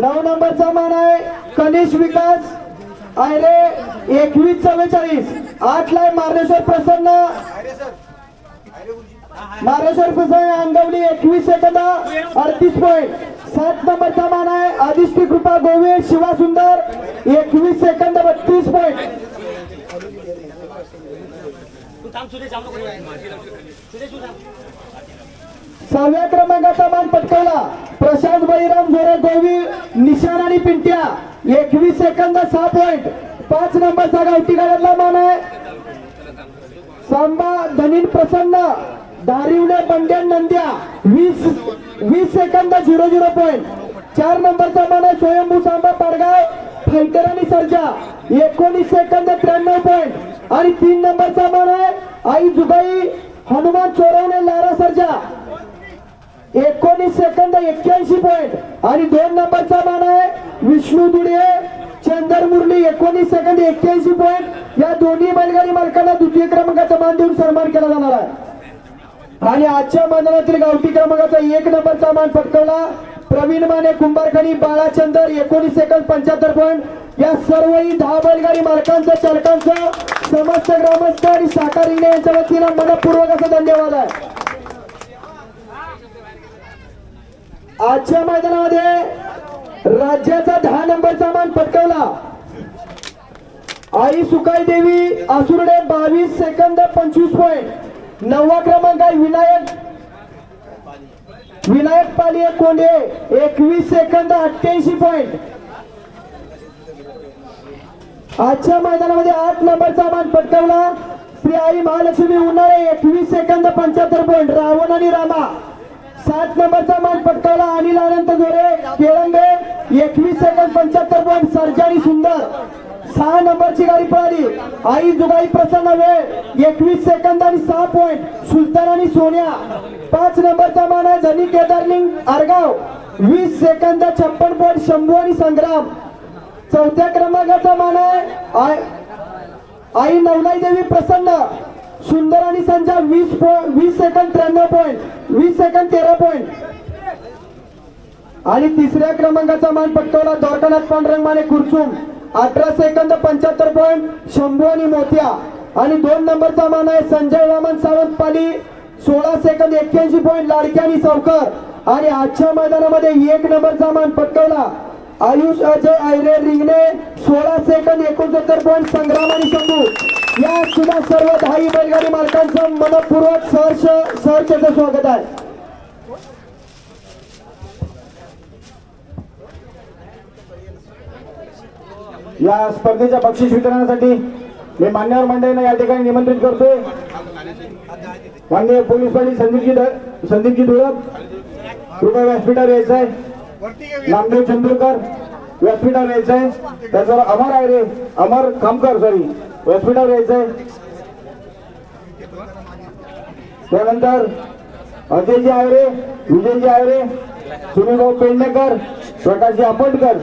नऊ नंबरचा मान आहे. कनिष विकास आयरे एकवीस चव्वेचाळीस. आठ लाय मार्लेश्वर प्रसन्न. मारेश्वर प्रसन्न अंगवली एकवीस सेकंद अडतीस पॉईंट सात नंबरचा मान आहे. आदिष्टी कृपा गोविंद शिवा सुंदर एकवीस सेकंद बत्तीस पॉईंट सहाव्या क्रमांकाचा मान पटकावला. प्रशांत बळीराम झोरे गोवी निशान आणि पिंट्या. एकवीस सेकंद सहा पॉइंट पाच नंबरचा गावठी गाड्यातला मान आहे. सांबा धनीन प्रसन्न. धारिवडे बंड्या नंद्या. वीस वीस सेकंद झिरो झिरो पॉइंट चार नंबरचा मान आहे स्वयंभू सांबा पाडगाव फायटर आणि सर्जा. एकोणीस सेकंद त्र्याण्णव पॉइंट आणि तीन नंबरचा मान आहे आई जुबाई हनुमान चोरवणे लारा सर्जा. एकोणीस सेकंद एक्क्याऐंशी पॉईंट आणि दोन नंबरचा मान आहे विष्णू दुडे चंदर मुरली एकोणीस सेकंद एक्क्याऐंशी पॉईंट या दोन्ही बैलगाडी मालकांना द्वितीय क्रमांकाचा मान देऊन सन्मान केला जाणार आहे. आणि आजच्या मैदानातील गावठी क्रमांकाचा एक नंबरचा मान पटकवला प्रवीण माने कुंभारखणी बाळाचंदर एकोणीस सेकंद पंच्याहत्तर पॉईंट या सर्वही दहा बैलगाडी मालकांचं चालकांचं समस्त ग्रामस्थ आणि शाखा रिंगणे यांच्या वतीनं मनपूर्वक असा धन्यवाद आहे. आजच्या मैदानामध्ये राज्याचा दहा नंबरचा मान पटकावला. आई सुकाई देवी आसुर्डे बावीस सेकंद पंचवीस पॉईंट नववा क्रमांक आहे विनायक. विनायक पालिये कोंडे एकवीस सेकंद अठ्ठ्याऐंशी पॉईंट आजच्या मैदानामध्ये आठ नंबरचा मान पटकावला. श्री आई महालक्ष्मी उन्हाळे एकवीस सेकंद पंच्याहत्तर पॉईंट रावण आणि रामा. सात नंबरचा मान पटकावला अनिल अनंत जोरे केळंगे एकवीस सेकंद पंच्याहत्तर पॉईंट सर्जानी सुंदर. सहा नंबरची गाडी पळाली. आई जुगाई प्रसन्न वेळ एकवीस सेकंद आणि सहा पॉईंट सुलतान आणि सोन्या. पाच नंबरचा मान आहे धनी केदारलिंग आरगाव. वीस सेकंद छप्पन पॉईंट शंभू आणि संग्राम. चौथ्या क्रमांकाचा मान आहे आई नवलाई देवी प्रसन्न. सुंदर आणि संजय वीस पॉईंट वीस सेकंद त्र्याण्णव पॉईंट वीस सेकंद तेरा पॉईंट आणि तिसऱ्या क्रमांकाचा मान पटकवला द्वारकानाथ पांडुरंग माने अठरा सेकंद पंच्याहत्तर पॉईंट शंभू आणि मोत्या. आणि दोन नंबरचा मान आहे संजय वामन सावंत पाली सोळा सेकंद एक्क्याऐंशी पॉईंट लाडकी आणि सावकर. आणि आजच्या मैदानामध्ये एक नंबरचा मान पटकवला. आयुष अजय आयरे रिंगणे. सोळा सेकंद एकोणसत्तर पॉईंट संग्राम आणि शंभू. या सुद्धा सर्व दहाही बैलगाडी मालकांचं मनपूर्वक सहर्ष सहर्षेचं स्वागत आहे. या स्पर्धेच्या बक्षीस वितरणासाठी मी मान्यवर मंडळींना या ठिकाणी निमंत्रित करतोय. माननीय पोलीस पाटील संदीपजी संदीपजी धुळप कृपया व्यासपीठावर यायचं आहे नामदेव चंद्रकर व्यासपीठावर यायचं आहे त्याच्यावर अमर आहे रे अमर खामकर सॉरी व्यासपीठावर यायचंय. आहे त्यानंतर अजयजी आयरे विजयजी आयरे सुनीभाऊ पेडणेकर प्रकाशजी आपटकर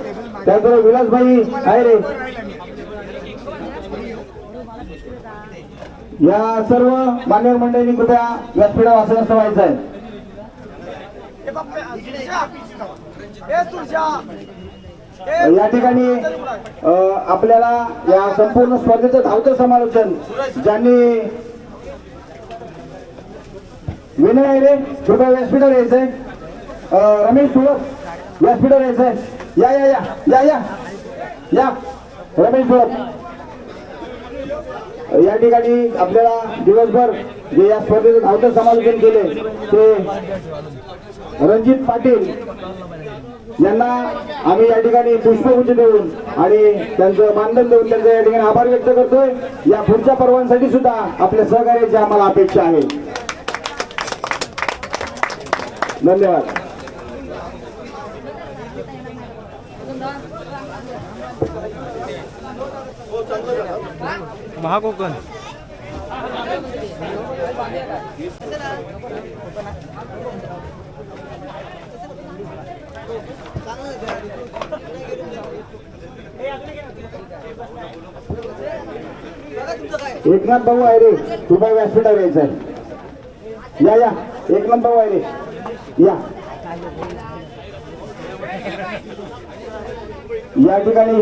त्याचबरोबर विलासभाई आयरे. या सर्व मान्यवर मंडळींनी कृपया व्यासपीठावर आसनस्थ व्हायचं आहे या ठिकाणी आपल्याला या संपूर्ण स्पर्धेचं धावतं समालोचन ज्यांनी विनय आहे रे कृपया व्यासपीठावर यायचंय. रमेश तुळप व्यासपीठावर यायचंय. या या या या या. या रमेश तुळप या ठिकाणी आपल्याला दिवसभर जे या स्पर्धेचं धावतं समालोचन केले ते रणजित पाटील यांना आम्ही या ठिकाणी पुष्पगुच्छ देऊन आणि त्यांचं मानधन देऊन त्यांचा या ठिकाणी आभार व्यक्त करतोय. या पुढच्या पर्वांसाठी सुद्धा आपल्या सहकार्याची आम्हाला अपेक्षा आहे. धन्यवाद. महाकोकण एकनाथ भाऊ आहे रे. कृपया व्यासपीठावर यायचं आहे या या. एकनाथ भाऊ आहे रे. या. या ठिकाणी.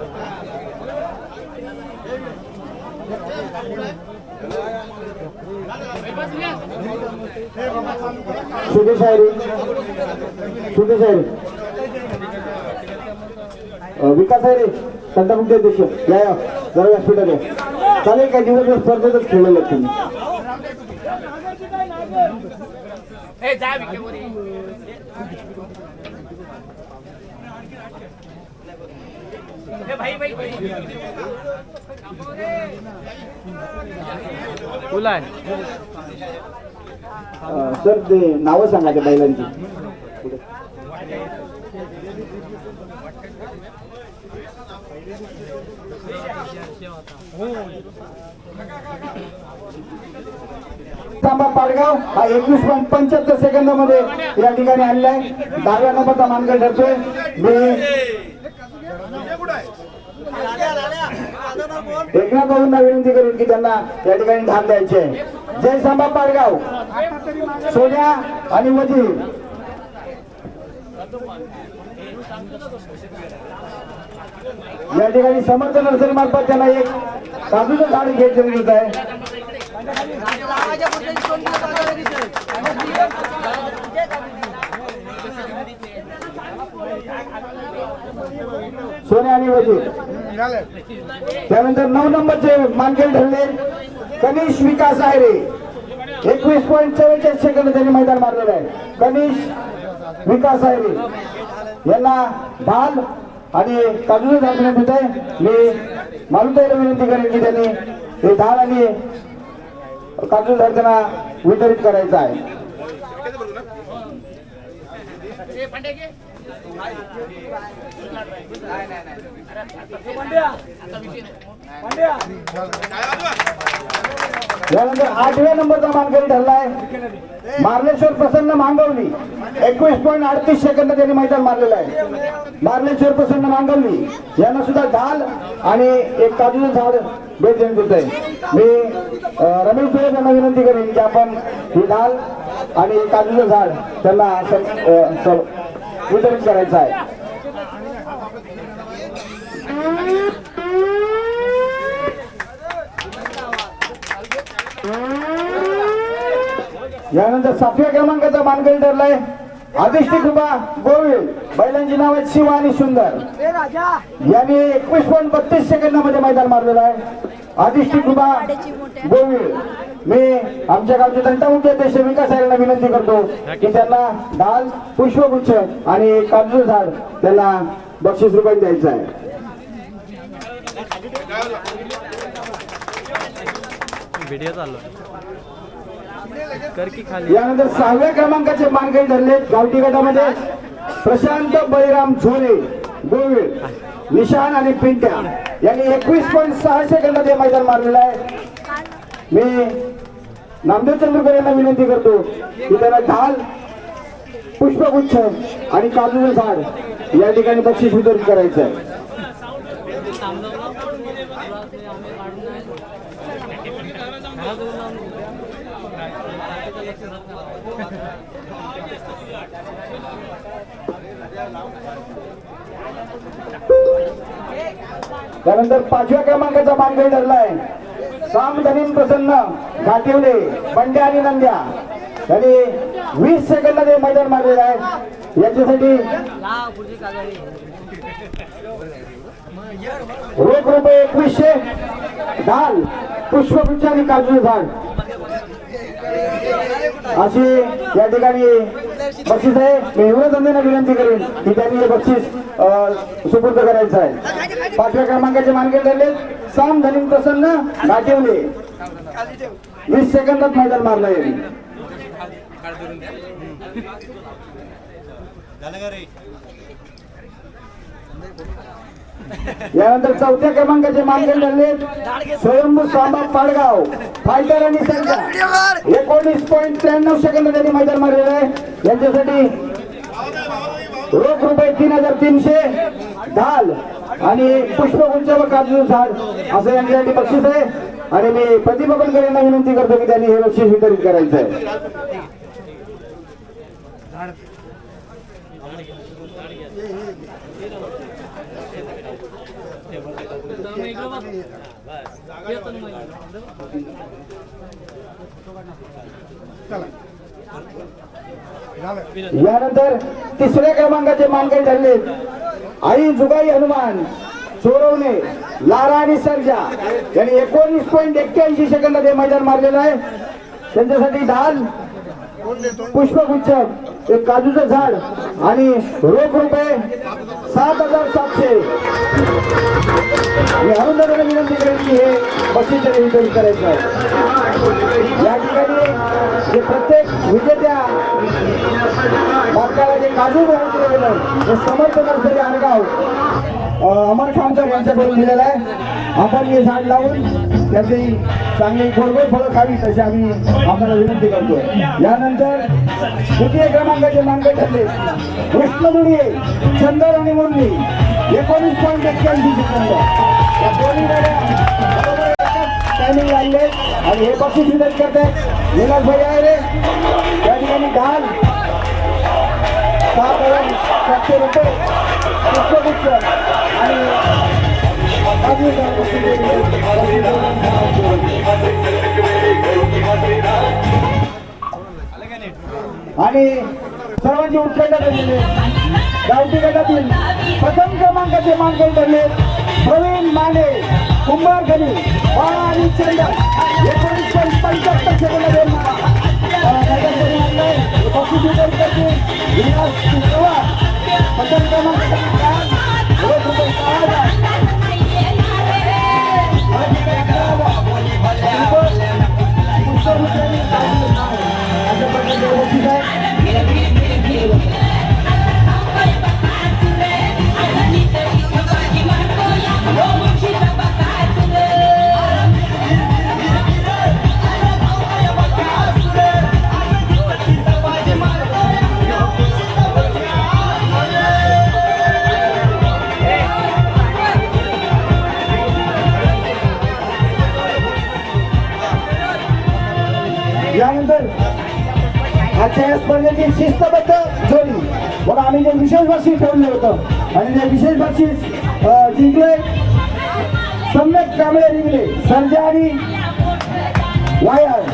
शायरी शुद्ध शायरी अं, विकास आहे रे संतामुक्ती अध्यक्ष. या या. जरा व्यासपीठात या. चालेल काय दिवस स्पर्धेतच खेळलेलं भाई भाई भाई. सर ते नावं सांगा त्या बैलांची. तांबा पाडगाव. हा एकवीस पॉईंट पंच्याहत्तर सेकंदामध्ये या ठिकाणी आलेला आहे दहाव्या नंबरचा मानकरी ठरतोय. एकनाथ भाऊंना विनंती करेन की त्यांना या ठिकाणी ढाल द्यायचे. आहे जय सांबा पाडगाव. सोन्या आणि वजीर. या ठिकाणी समर्थ नर्सरी मार्फत त्यांना एक काजूचं झाड भेट मिळत आहे. सोन्या आणि वजीर. त्यानंतर नऊ नंबरचे मानकरी ठरले कनिष विकास आहे रे एकवीस पॉईंट चव्वेचाळीस सेकंद त्यांनी मैदान मारलेलं आहे. कनिष विकास आहे रे यांना ढाल आणि काजूचं झाड देण्यात येत आहे. मी मालुताईला विनंती करेन की त्यांनी हे ढाल आणि काजूचं झाड त्यांना वितरित करायचं आहे. यानंतर आठव्या नंबरचा मानकरी ठरलाय मार्लेश्वर प्रसन्न मांगवली. एकवीस पॉईंट अडतीस सेकंद त्यांनी मैदान मारलेलं आहे. मार्लेश्वर प्रसन्न मांगवली. यांना सुद्धा ढाल आणि एक काजूचं झाड भेट देण्यात येत आहे. मी रमेश भैया यांना विनंती करेन की आपण ही ढाल आणि काजूचं झाड त्यांना वितरण करायचं आहे. यानंतर सातव्या क्रमांकाचा मानकरी ठरलाय. अधिष्ठी कृपा गोविल. बैलांची नाव आहेत शिवा आणि सुंदर. यांनी एकवीस पॉईंट बत्तीस सेकंदामध्ये मैदान मारलेलं आहे. अधिष्ठी कृपा गोविल. मी आमच्या गावचे दंतामुखी अध्यक्ष विकास यांना विनंती करतो की त्यांना ढाल पुष्पगुच्छ आणि काजूचं झाड त्यांना बक्षीस रुपये द्यायचं आहे. व्हिडिओ चालू यानंतर सहाव्या क्रमांकाचे मानकरी ठरले गावठी गटामध्ये प्रशांत बळीराम झोरे गोविड निशान आणि पिंट्या. यांनी एकवीस पॉईंट सहा सेकंदात मैदान मारलेलं आहे. मी नामदेव चंद्रकर यांना विनंती करतो की त्याला ढाल पुष्पगुच्छ आणि काजूचं झाड या ठिकाणी बक्षीस वितरित करायचं आहे. त्यानंतर पाचव्या क्रमांकाचा मानकरी ठरलाय. साम धनीन प्रसन्न घाटिवले बंड्या आणि नंद्या. त्यांनी वीस सेकंदात मैदान मारलेलं आहे. याच्यासाठी रोख रुपये एकवीसशे ढाल पुष्पगुच्छ आणि काजू झाड. अशी या ठिकाणी बक्षीस आहे मी एवढं त्यांना विनंती करेन की त्यांनी हे बक्षीस सुपूर्द करायचं आहे पाचव्या क्रमांकाचे मानके ठरले साम धनिम प्रसन्न नाटिवले वीस सेकंदात मैदान मारलं यांनी यानंतर चौथ्या क्रमांकाचे मानकरी ठरले स्वयंभू सांबा पाडगाव. फायटर आणि संख्या एकोणीस पॉईंट त्र्याण्णव सेकंद त्यांनी मैदान मारलेलं आहे. यांच्यासाठी रोख रुपये तीन हजार तीनशे. ढाल आणि पुष्पगुच्छ व काजू झाड. असं यांच्यासाठी बक्षीस आहे. आणि मी प्रतिभा यांना विनंती करतो की त्यांनी हे बक्षीस वितरित करायचं आहे. यानंतर तिसऱ्या क्रमांकाचे मानकरी ठरले. आई जुगाई हनुमान चोरवणे लारा आणि सर्जा. यांनी एकोणीस पॉईंट एक्क्याऐंशी सेकंदात हे मैदान मारलेलं आहे. त्यांच्यासाठी ढाल पुष्पगुच्छ एक काजूचं झाड आणि रोख रुपये सात हजार सातशे. मी विनंती करायची की हे बक्षीस वितरण करायचं आहे. या ठिकाणी जे प्रत्येक विजेत्या बालकाला जे काजू बनवून गेलं हे समर्थ नर्सरी आडगाव अमर खामकर यांच्याकडून दिलेला आहे. आपण हे झाड लावून त्याची चांगली गोडगोड फळं खावी तशी आम्ही आम्हाला विनंती करतो यानंतर तृतीय क्रमांकाचे मानकरी ठरले. कृष्णमुडी चंदर आणि मुंडी एकोणीस पॉईंट एक्क्याऐंशी सेकंद. टायमिंग लागले आणि हे बक्षीस वितरित करतात विलास भाई आहे रे. त्या ठिकाणी ढाल सात हजार सातशे रुपये. पुष्पगुच्छ. आणि सर्वांची उत्कंठ झालेली गावठी गटातील प्रथम क्रमांकाचे मानकरी ठरले प्रवीण माने कुंभारखनी आणि चंदन एकोणीसशे पंच्याहत्तर सेकंद यानंतर आजच्या या स्पर्धेतील शिस्तबद्ध जोडी. मग आम्ही जे विशेष बक्षीस ठेवलं होतं आणि ते विशेष बक्षीस जिंकले सम्यक कांबळे जिंकले सर्जा आणि वायर.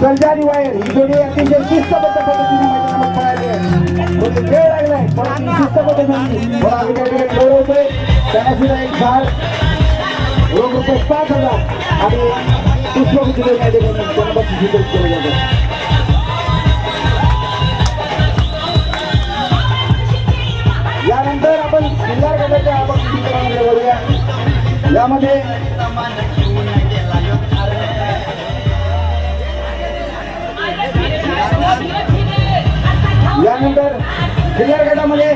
सर्जा आणि वायर ही जोडी अतिशय शिस्तबद्ध पद्धतीने मैदानात पळाली म्हणजे खेळ लागलाय परंतु शिस्तबद्ध जोडी आम्ही त्या ठिकाणी गौरवतोय त्यांना सुद्धा एक झाड रोख रुपये पाच हजार. आणि पुष्पगुच्छ या ठिकाणी त्यांना यानंतर आपण जिल्हा गटाच्या आपण चित्रणाकडे बघूया. यामध्ये यानंतर क्रिया गटामध्ये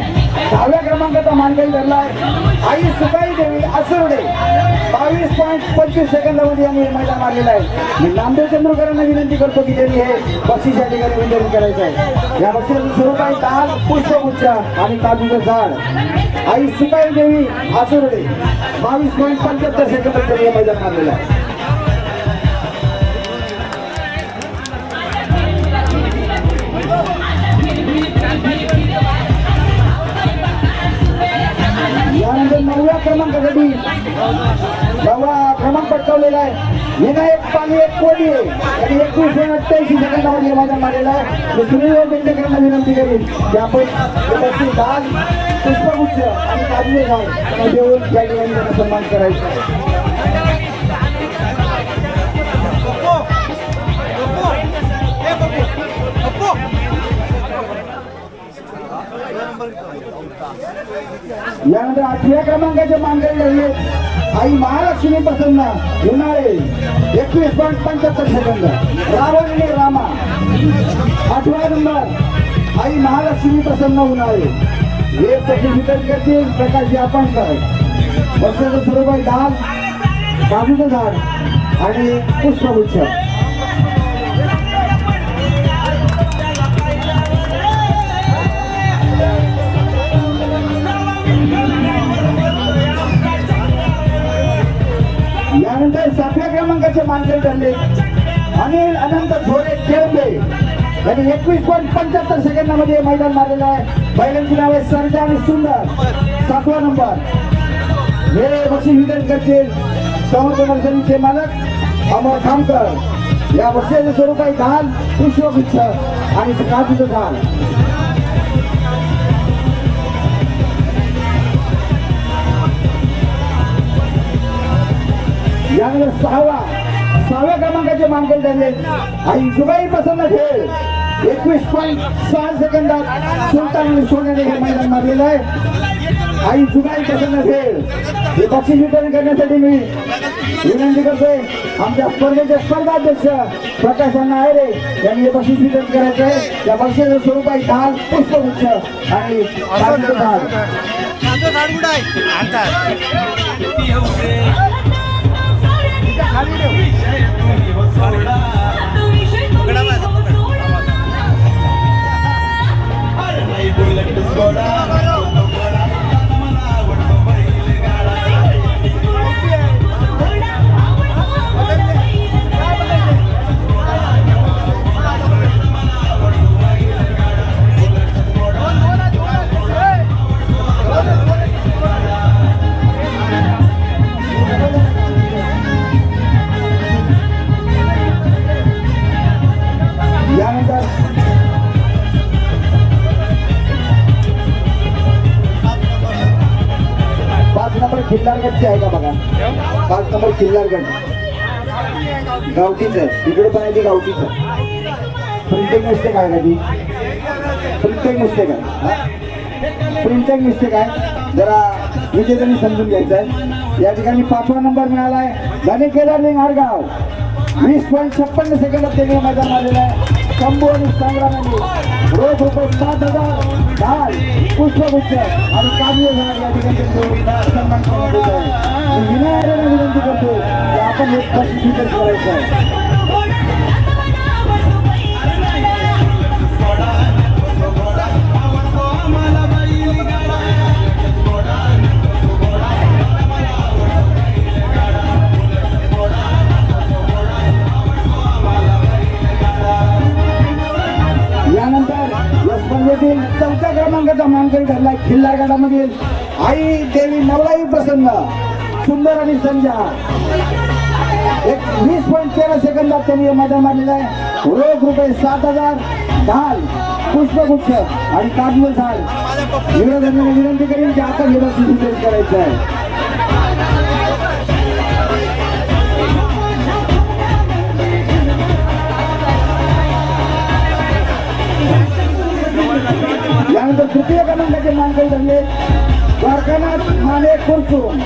दहाव्या क्रमांकाचा मानकरी धरला आहे. आई सुकाई देवी असुरडे बावीस पॉईंट पंचवीस सेकंदामध्ये यांनी मैदान मारलेला आहे. मी नामदेव चंद्रकरांना विनंती करतो की त्यांनी हे बक्षीस या ठिकाणी वितरण करायचं आहे. या बक्षीचं स्वरूप आहे दहा पुष्पगुच्छ आणि काजूचं झाड. आई सुकाई देवी असुरडे बावीस पॉईंट पंच्याहत्तर सेकंदामध्ये हे मैदान मारलेलं आहे. यानंतर नवव्या क्रमांकासाठी नववा क्रमांक पटकावलेला आहे. विनायक पाणी एक कोटी आणि एकवीस अठ्ठ्याऐंशी सेकंदामध्ये हे मारलेला आहे. मी सुनील वेंकटेकरांना विनंती करेन की आपण हे बक्षीस पुष्पगुच्छ आणि काजू गाव देऊन त्या ठिकाणी त्यांना सन्मान करायचा आहे. यानंतर आठव्या क्रमांकाचे मानकरी ठरले आई महालक्ष्मी प्रसन्न उन्हाळे एकवीस पॉईंट पंच्याहत्तर सेकंद. रावण रामा. आठवा नंबर आई महालक्ष्मी प्रसन्न उन्हाळे. हे त्याचे वितरण करतील प्रकाश यापणकर वर्षाचं स्वरूप आहे डाल काजूचं झाड आणि पुष्पगुच्छ. सातव्या मानले ठरले. अनिल अनंत थोरे केळंबे यांनी एकवीस पॉईंट पंच्याहत्तर सेकंदामध्ये मैदान मारलेलं आहे. बैलांची नाव आहे सरजा आणि सुंदर. सातवा नंबर. हे बक्षीस वितरण करतील समर्थ नर्सरीचे मालक अमर खामकर. या बक्षिसाचे स्वरूप आहे धान पुष्पगुच्छ आणि काजूचं धान यानंतर सहावा. सहाव्या क्रमांकाचे मानकरी ठरले. आई जुगाई प्रसन्न खेळ. एकवीस पॉईंट सहा सेकंदात सुलतान आणि सोन्याने हे मैदान मारलेलं आहे. आई जुगाई प्रसन्न खेळ. हे बक्षीस वितरण करण्यासाठी मी विनंती करतोय. आमच्या स्पर्धेचे स्पर्धाध्यक्ष प्रकाश अण्णा आयरे यांनी हे बक्षीस वितरण करायचं आहे. या बक्षिसाचं स्वरूप आहे ढाल पुष्पगुच्छ आणि काजूचं झाड यानंतर पाच नंबर गावठीच आहे. इकडे पण आहे ती गावठीच. आहे प्रिंटिंग मिस्टेक आहे का ती? प्रिंटिंग मिस्टेक आहे. प्रिंटिंग मिस्टेक आहे. जरा विजेत्यांनी समजून घ्यायचं आहे. या ठिकाणी पाचवा नंबर मिळाला आहे धने केदारलिंग आरगाव वीस पॉईंट छप्पन्न सेकंदात त्यांनी मैदान आलेलं आहे. शंभू आणि संग्रामांनी रोज रुपये सात हजार दहा पुष्पगुच्छ आणि काव्य झाड या चौथ्या क्रमांकाचा मानकरी ठरलाय खिल्लार गटामधील आई देवी नवलाई प्रसन्न सुंदर आणि संजा एक वीस पॉईंट तेरा सेकंदात त्यांनी हे मैदान मारलेलं आहे. रोख रुपये सात हजार ढाल पुष्पगुच्छ आणि काजूल झाड. विरोधाने विनंती करेन की आता हे करायचं आहे. यानंतर तृतीय क्रमांकाचे मानकरी ठरले द्वारकानाथ माने खुर्चून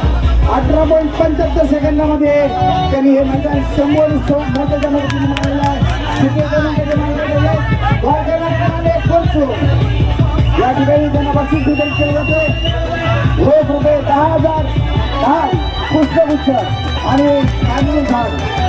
अठरा पॉईंट पंच्याहत्तर सेकंदामध्ये त्यांनी हे मैदान शंभर मोठ्याच्या मदतीने मारलेलं आहे तृतीय क्रमांकाचे मानकरी ठरले द्वारकानाथ माने खुर्चून या ठिकाणी त्यांना बक्षीस वितरित केले जाते रोख रुपये दहा हजार दहा पुष्पगुच्छ आणि काजून झाड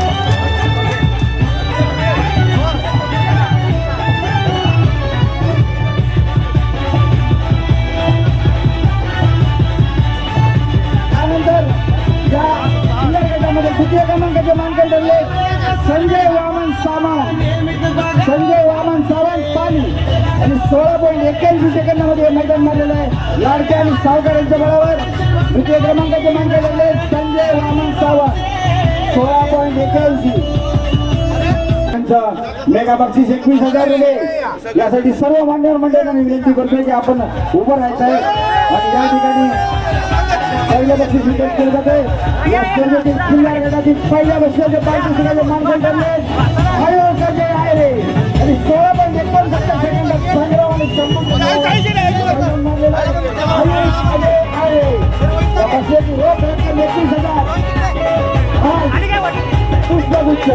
गटामध्ये द्वितीय क्रमांकाचे मानकरी ठरले संजय वामन सावंत. संजय वामन सावंत पाणी. आणि सोळा पॉईंट एक्क्याऐंशी सेकंदामध्ये मैदान मारलेलं आहे. लाडक्या आणि सावकारांच्या बळावर द्वितीय क्रमांकाचे मानकरी ठरले संजय वामन सावंत. सोळा पॉईंट एक्क्याऐंशी. मेगा बक्षीस एकवीस हजार रुपये यासाठी सर्व मान्यवर मंडळांना विनंती करतोय की आपण उभं राहायचं आहे. आणि या ठिकाणी বাংলাদেশের ভিতর চলে যাবে রাষ্ট্রপতি খুলনার নেতাজি পয়লা বছর যে বাইশ সিরাজে মানবেন করলে আয়ো কাজে আয় রে আমি সব নেতন সত্তর সেকেন্ড সংগ্রাম আমি সম্পূর্ণ পুষ্পগুচ্ছ